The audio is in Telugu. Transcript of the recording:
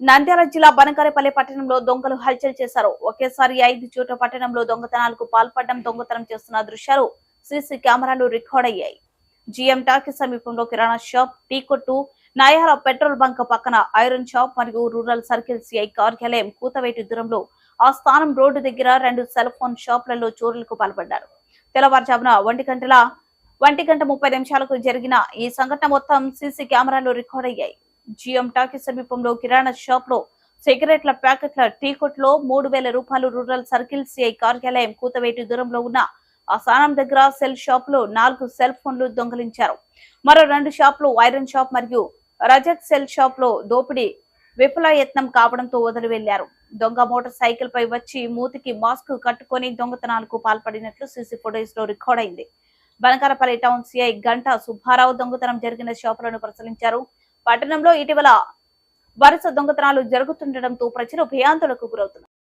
నంద్యాల జిల్లా బనకరేపల్లి పట్టణంలో దొంగలు హల్చల్ చేశారు. ఒకేసారి ఐదు చోట్ల పట్టణంలో దొంగతనాలకు పాల్పడడం దొంగతనం చేస్తున్న దృశ్యాలు సీసీ కెమెరాలు రికార్డ్ అయ్యాయి. జిఎం టాకీ సమీపంలో కిరాణా షాప్ టీ కొట్టు నాయాల పెట్రోల్ బంక్ పక్కన ఐరన్ షాప్ మరియు రూరల్ సర్కిల్ సిఐ కార్యాలయం కూతవేటి దూరంలో ఆ స్థానం రోడ్డు దగ్గర రెండు సెల్ ఫోన్ షాపులలో చోరులకు పాల్పడ్డారు. తెల్లవారుజామున ఒంటి గంటల ఒంటి గంట ముప్పై నిమిషాలకు జరిగిన ఈ సంఘటన మొత్తం సీసీ కెమెరాలు రికార్డ్ అయ్యాయి. జిఎం టాకీ సమీపంలో కిరాణా షాప్లో సిగరెట్ల ప్యాకెట్ల టీ కొట్లో మూడు వేల రూపాయలు రూరల్ సర్కిల్ సిఐ కార్యాలయం కూతవేటి దూరంలో ఉన్న ఆ స్థానం దగ్గర సెల్ షాప్లో నాలుగు సెల్ ఫోన్లు దొంగలించారు. మరో రెండు షాప్లు ఐరన్ షాప్ మరియు రజక్ సెల్ షాప్లో దోపిడీ విఫలయత్నం కావడంతో వదిలి వెళ్ళారు దొంగ మోటార్ సైకిల్ పై వచ్చి మూతికి మాస్క్ కట్టుకొని దొంగతనాలకు పాల్పడినట్లు సీసీ ఫుటేజ్లో రికార్డ్ అయింది. బనకారపల్లి టౌన్ సిఐ గంట సుబ్బారావు దొంగతనం జరిగిన షాపులను పరిశీలించారు. పట్టణంలో ఇటీవల వరుస దొంగతనాలు జరుగుతుండటంతో ప్రజలు భయాందోళనకు గురవుతున్నారు.